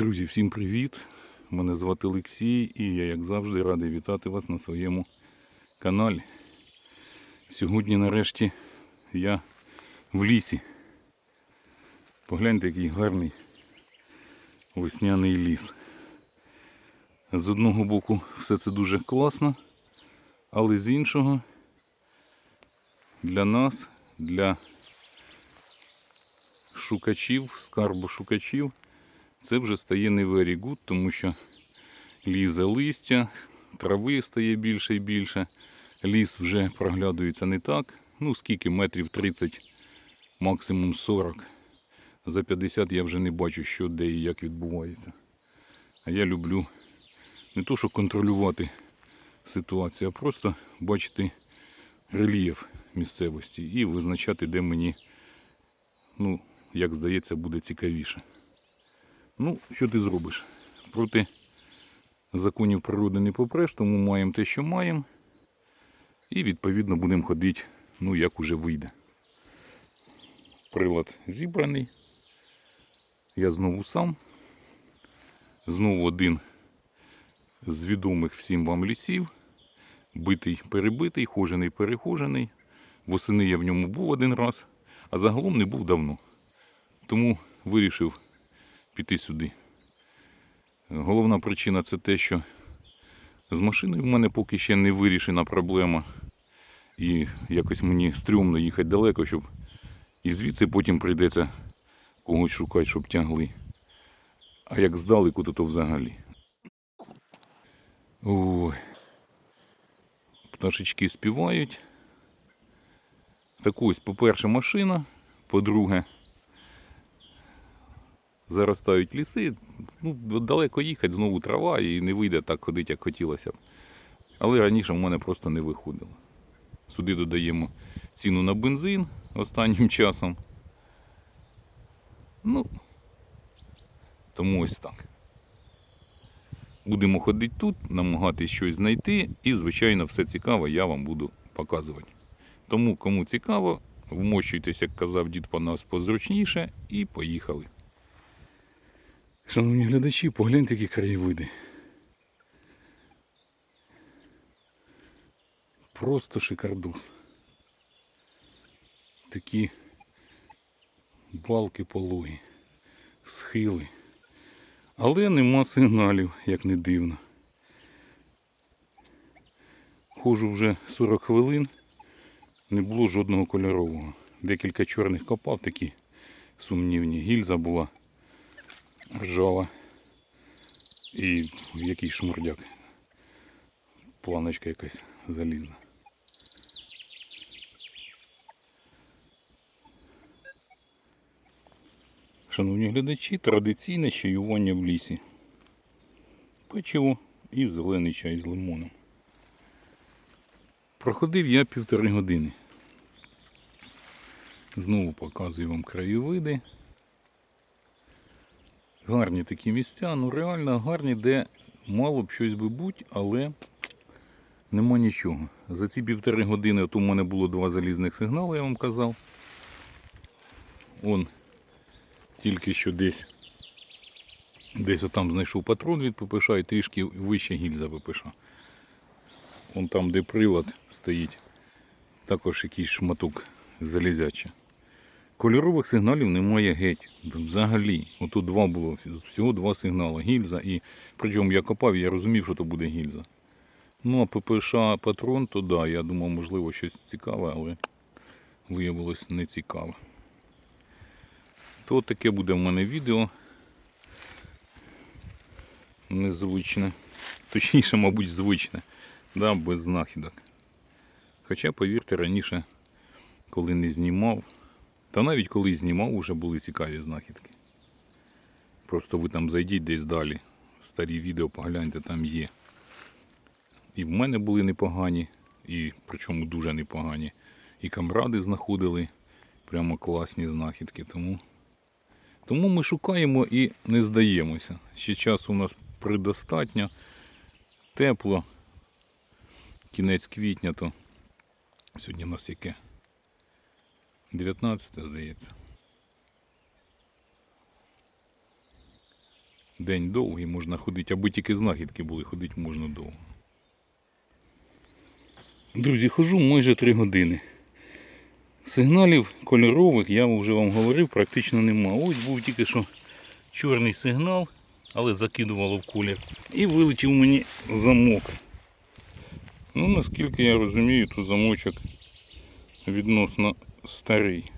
Друзі, всім привіт! Мене звати Олексій і я, як завжди, радий вітати вас на своєму каналі. Сьогодні, нарешті, я в лісі. Погляньте, який гарний весняний ліс. З одного боку, все це дуже класно, але з іншого для нас, для шукачів, скарбу шукачів, це вже стає не very good, тому що лізе листя, трави стає більше і більше. Ліс вже проглядується не так. Ну, скільки метрів 30, максимум 40. За 50 я вже не бачу, що де і як відбувається. А я люблю не то, що контролювати ситуацію, а просто бачити рельєф місцевості і визначати, де мені, ну, як здається, буде цікавіше. Ну, що ти зробиш? Проти законів природи не попреш, тому маємо те, що маємо. І відповідно будемо ходити, ну, як уже вийде. Прилад зібраний. Я знову сам. Знову один з відомих всім вам лісів. Битий, перебитий, хожений, перехожений. Восени я в ньому був один раз, а загалом не був давно. Тому вирішив піти сюди. Головна причина це те, що з машиною в мене поки ще не вирішена проблема. І якось мені стрьомно їхати далеко, щоб і звідси потім прийдеться когось шукати, щоб тягли. А як здалеку, то, то взагалі. Ой. Пташечки співають. Так ось, по-перше, машина, по-друге, заростають ліси. Ну, далеко їхати, знову трава і не вийде так ходити, як хотілося б. Але раніше в мене просто не виходило. Сюди додаємо ціну на бензин останнім часом. Ну, тому ось так. Будемо ходити тут, намагатись щось знайти, і, звичайно, все цікаве я вам буду показувати. Тому, кому цікаво, вмощуйтесь, як казав дід Панас, позручніше, і поїхали. Шановні глядачі, погляньте, які краєвиди. Просто шикардос. Такі балки пологі, схили. Але нема сигналів, як не дивно. Ходжу вже 40 хвилин, не було жодного кольорового. Декілька чорних копав такі сумнівні. Гільза була ржава і якийсь шмурдяк. Планочка якась залізна. Шановні глядачі, традиційне чаювання в лісі. Печиво і зелений чай з лимоном. Проходив я півтори години. Знову показую вам краєвиди. Гарні такі місця, ну реально гарні, де мало б щось би бути, але нема нічого. За ці півтори години от у мене було два залізних сигнали, я вам казав. Он тільки що десь десь отам знайшов патрон від ППШ і трішки вище гільза ППШ. Вон там, де прилад стоїть, також якийсь шматок залізяча. Кольорових сигналів немає геть. Взагалі. Отут два було, всього два сигнали. Гільза і. Причому я копав, я розумів, що то буде гільза. Ну, а ППШ патрон, то да, я думав, можливо, щось цікаве, але виявилось не цікаве. То таке буде в мене відео. Незвичне. Точніше, мабуть, звичне. Да, без знахідок. Хоча, повірте, раніше, коли не знімав, та навіть коли знімав, вже були цікаві знахідки. Просто ви там зайдіть десь далі. Старі відео погляньте, там є. І в мене були непогані, і причому дуже непогані. І камради знаходили прямо класні знахідки. Тому, тому ми шукаємо і не здаємося. Ще часу у нас предостатньо. Тепло. Кінець квітня, то сьогодні у нас яке? 19, здається. день довгий, можна ходити, аби тільки знахідки були, ходити можна довго. Друзі, хожу майже 3 години. Сигналів кольорових, я вже вам говорив, практично нема. Ось був тільки що чорний сигнал, але закидувало в колір. І вилетів мені замок. Ну, наскільки я розумію, то замочок відносно старий.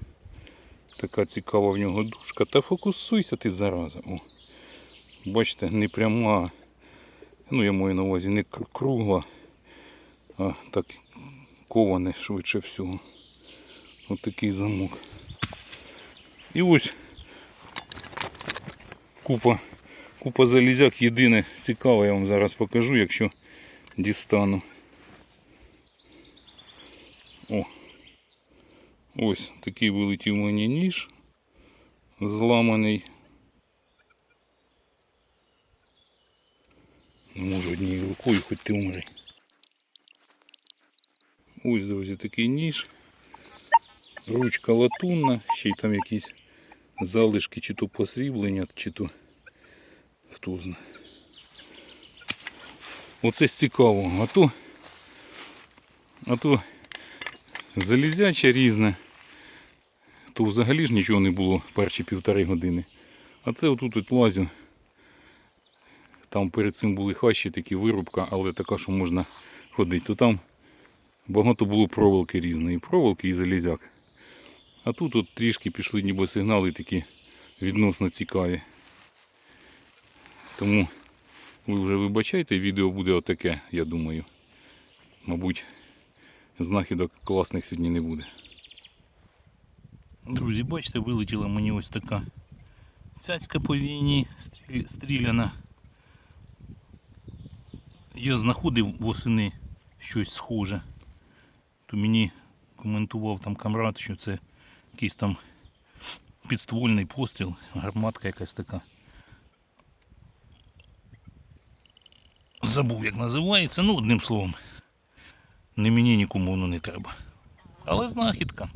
Така цікава в нього дужка. Та фокусуйся ти зараза. О. Бачите, не пряма. Ну, я маю на увазі не кругла, а так коване швидше всього. Ось такий замок. І ось купа, купа залізяк. Єдине цікаве, я вам зараз покажу, якщо дістану. О. Ось такий вилетів мені ніж зламаний. Не можу однією рукою, хоч ти умри. Ось, друзі, такий ніж. Ручка латунна, ще й там якісь залишки, чи то посріблення, чи то хто знає. Оце з цікавого. А то, а то залізяча різне, то взагалі ж нічого не було перші півтори години. А це отут от лазю. Там перед цим були хащі, такі вирубка, але така, що можна ходити. То там багато було проволоки різної, проволоки і залізяк. А тут от трішки пішли ніби сигнали такі відносно цікаві. Тому ви вже вибачайте, відео буде отаке, я думаю. Мабуть, знахідок класних сьогодні не буде. Друзі, бачите, вилетіла мені ось така цяцька по війні стріляна. Я знаходив восени щось схоже. То мені коментував там камрад, що це якийсь там підствольний постріл, гарматка якась така. Забув, як називається, ну одним словом. Не мені нікому воно не треба. Але знахідка.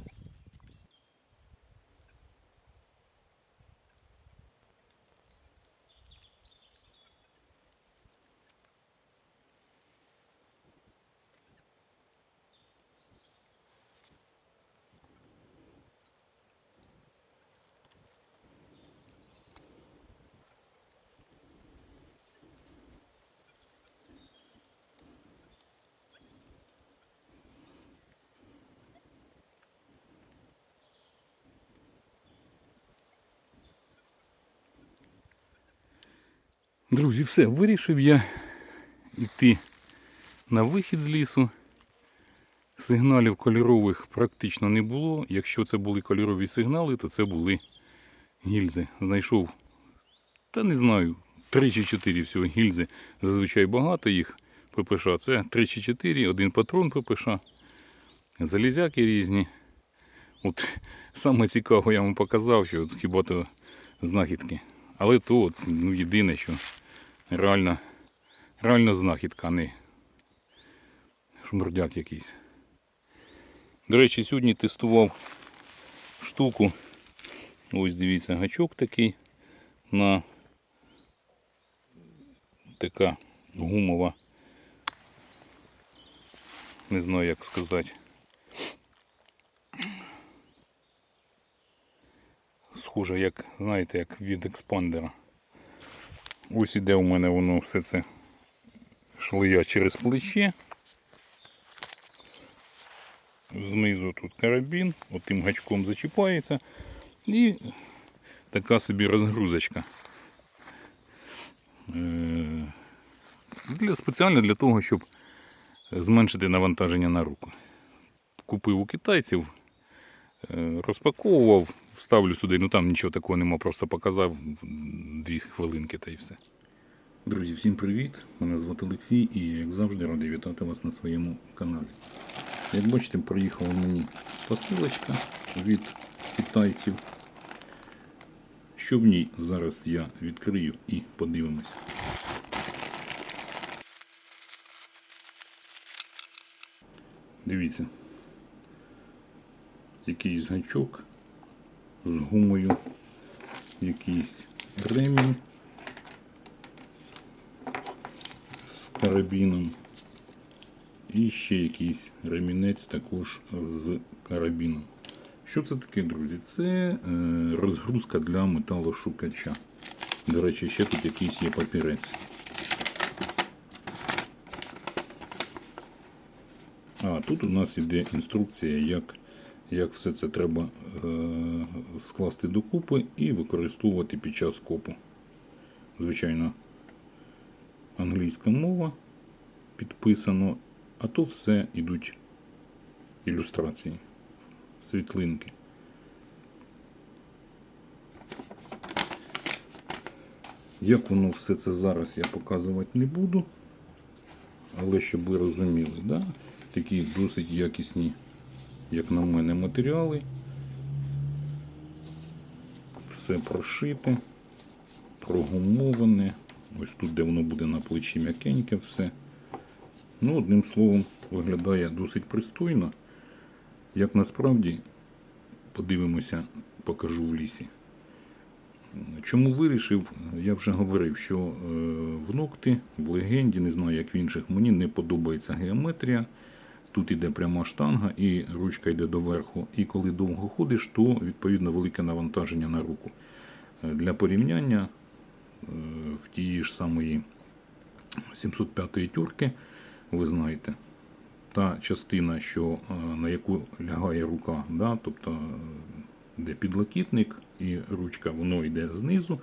Друзі, все, вирішив я йти на вихід з лісу. Сигналів кольорових практично не було. Якщо це були кольорові сигнали, то це були гільзи. Знайшов, та не знаю, 3 чи 4 всього гільзи. Зазвичай багато їх ППШ. Це 3 чи 4, один патрон ППШ. Залізяки різні. От саме цікаво я вам показав, що от хіба то знахідки. Але то от, ну, єдине, що реально, реально знахідка, а не шмурдяк якийсь. До речі, сьогодні тестував штуку. Ось дивіться, гачок такий на така гумова. Не знаю як сказати. Схоже, як, знаєте, як від експандера. Ось іде у мене воно все це шлея через плече. Знизу тут карабін, отим гачком зачіпається і така собі розгрузочка. Е, Для, спеціально для того, щоб зменшити навантаження на руку. Купив у китайців, е, розпаковував, вставлю сюди, ну там нічого такого нема, просто показав дві хвилинки та й все. Друзі, всім привіт! Мене звати Олексій і як завжди радий вітати вас на своєму каналі. Як бачите, приїхала мені посилочка від китайців. Що в ній зараз я відкрию і подивимось. Дивіться. Якийсь гачок з гумою, якийсь ремінь, карабіном. І ще якийсь ремінець також з карабіном. Що це таке, друзі? Це е, розгрузка для металошукача. До речі, ще тут якийсь є папірець. А тут у нас іде інструкція, як, як все це треба е, скласти докупи і використовувати під час копу. Звичайно, англійська мова підписано, а то все йдуть ілюстрації, світлинки. Як воно все це зараз я показувати не буду. Але щоб ви розуміли, да? такі досить якісні, як на мене, матеріали. Все прошите, прогумоване. Ось тут, де воно буде на плечі м'якеньке, все. Ну, одним словом, виглядає досить пристойно. Як насправді, подивимося, покажу в лісі. Чому вирішив, я вже говорив, що е, в ногти, в легенді, не знаю як в інших, мені не подобається геометрія. Тут іде пряма штанга і ручка йде доверху. І коли довго ходиш, то відповідно велике навантаження на руку. Е, Для порівняння е, в тієї ж самої 705-ї тюрки, ви знаєте, та частина, що, е, на яку лягає рука, да, тобто де підлокітник і ручка, воно йде знизу,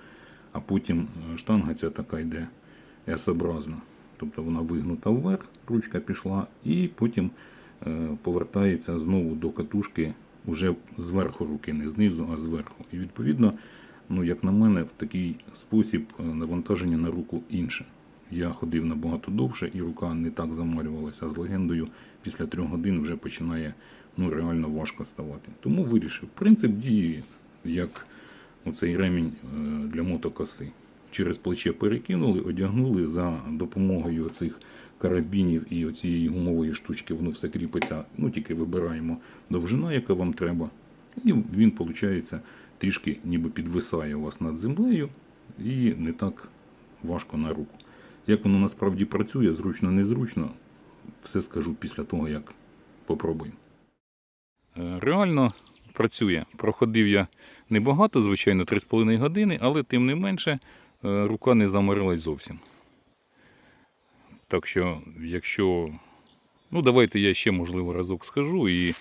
а потім штанга ця така йде S-образна. Тобто вона вигнута вверх, ручка пішла, і потім е, повертається знову до катушки уже зверху руки, не знизу, а зверху. І відповідно, ну, як на мене, в такий спосіб е, навантаження на руку інше. Я ходив набагато довше, і рука не так замалювалася з легендою. Після трьох годин вже починає ну, реально важко ставати. Тому вирішив. Принцип дії, як оцей ремінь е, для мотокоси. Через плече перекинули, одягнули за допомогою цих карабінів і оцієї гумової штучки, воно все кріпиться. Ну тільки вибираємо довжина, яка вам треба. І він, виходить, трішки ніби підвисає у вас над землею і не так важко на руку. Як воно насправді працює, зручно, незручно, все скажу після того, як попробую. Е, Реально працює. Проходив я небагато, звичайно, 3,5 години, але тим не менше рука не заморилась зовсім. Так що, якщо. Ну, давайте я ще, можливо, разок схожу і е,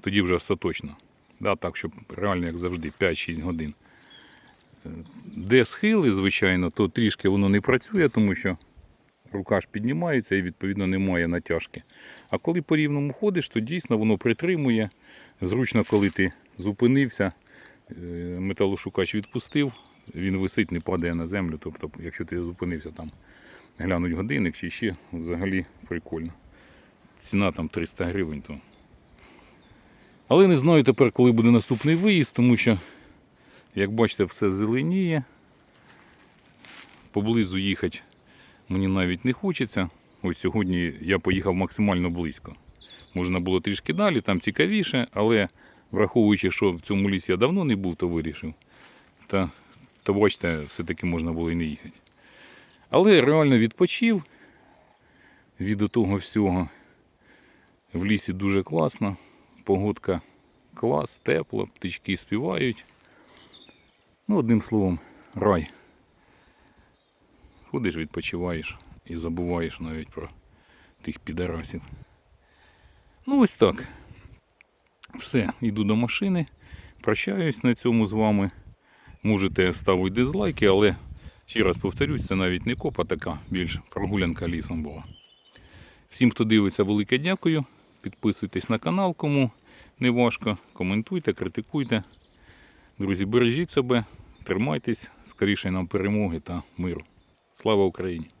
тоді вже остаточно. Да, так, щоб реально, як завжди, 5-6 годин. Е, Де схили, звичайно, то трішки воно не працює, тому що рука ж піднімається і відповідно немає натяжки. А коли по рівному ходиш, то дійсно воно притримує. Зручно, коли ти зупинився, е, металошукач відпустив, він висить, не падає на землю. Тобто, якщо ти зупинився там, глянуть годинник чи ще, взагалі прикольно. Ціна там 300 гривень. То. Але не знаю тепер, коли буде наступний виїзд, тому що, як бачите, все зеленіє. Поблизу їхати мені навіть не хочеться. Ось сьогодні я поїхав максимально близько. Можна було трішки далі, там цікавіше, але враховуючи, що в цьому лісі я давно не був, то вирішив. Та, та бачите, все-таки можна було і не їхати. Але реально відпочив від того всього. В лісі дуже класно, погодка клас, тепло, птички співають. Ну, одним словом, рай. Ходиш, відпочиваєш і забуваєш навіть про тих підарасів. Ну, ось так. Все, йду до машини. Прощаюсь на цьому з вами. Можете ставити дизлайки, але ще раз повторюсь, це навіть не копа така, більш прогулянка лісом була. Всім, хто дивиться, велике дякую. Підписуйтесь на канал, кому не важко. Коментуйте, критикуйте. Друзі, бережіть себе, тримайтесь, скоріше нам перемоги та миру. Слава Україні!